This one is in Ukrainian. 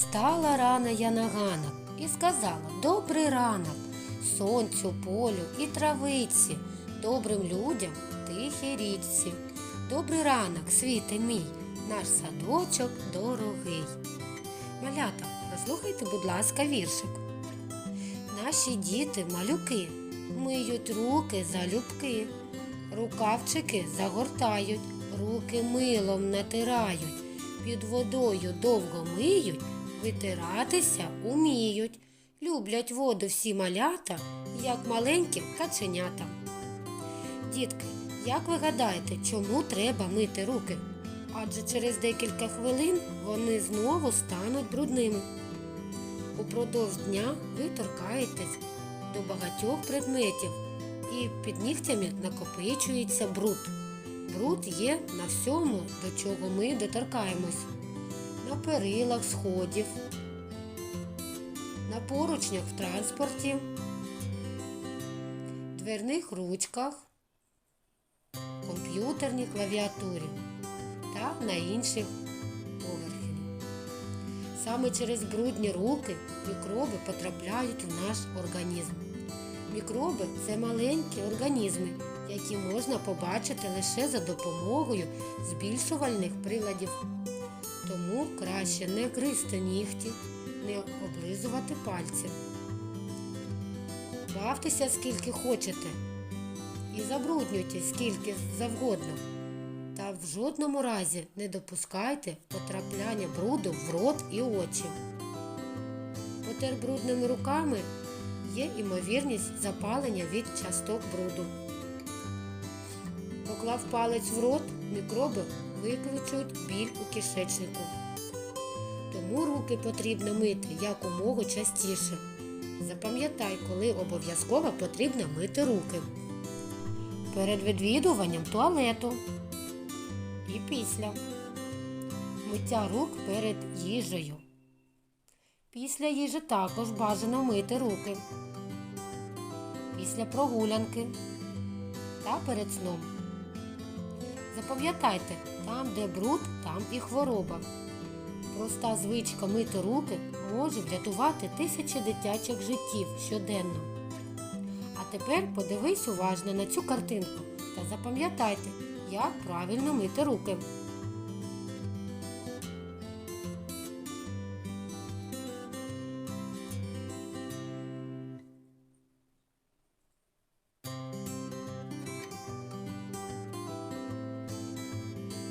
Стала рана я на ганок і сказала добрий ранок сонцю, полю і травиці, добрим людям, тихій річці. Добрий ранок, світе мій, наш садочок дорогий. Малята, послухайте, будь ласка, віршик. Наші діти малюки миють руки залюбки, рукавчики загортають, руки милом натирають, під водою довго миють, витиратися уміють. Люблять воду всі малята, як маленьким каченятам. Дітки, як ви гадаєте, чому треба мити руки? Адже через декілька хвилин вони знову стануть брудними. Упродовж дня ви торкаєтесь до багатьох предметів і під нігтями накопичується бруд. Бруд є на всьому, до чого ми доторкаємось. На перилах сходів, на поручнях в транспорті, дверних ручках, комп'ютерній клавіатурі та на інших поверхнях. Саме через брудні руки мікроби потрапляють в наш організм. Мікроби це маленькі організми, які можна побачити лише за допомогою збільшувальних приладів. Тому краще не гризти нігті, не облизувати пальці. Бавтеся скільки хочете і забруднюйте скільки завгодно. Та в жодному разі не допускайте потрапляння бруду в рот і очі. Потер брудними руками є імовірність запалення від часток бруду. Поклав палець в рот, мікроби викличуть біль у кишечнику. Тому руки потрібно мити якомога частіше. Запам'ятай, коли обов'язково потрібно мити руки. Перед відвідуванням туалету і після. Миття рук перед їжею. Після їжі також бажано мити руки. Після прогулянки та перед сном. Запам'ятайте, там, де бруд, там і хвороба. Проста звичка мити руки може врятувати тисячі дитячих життів щоденно. А тепер подивись уважно на цю картинку та запам'ятайте, як правильно мити руки.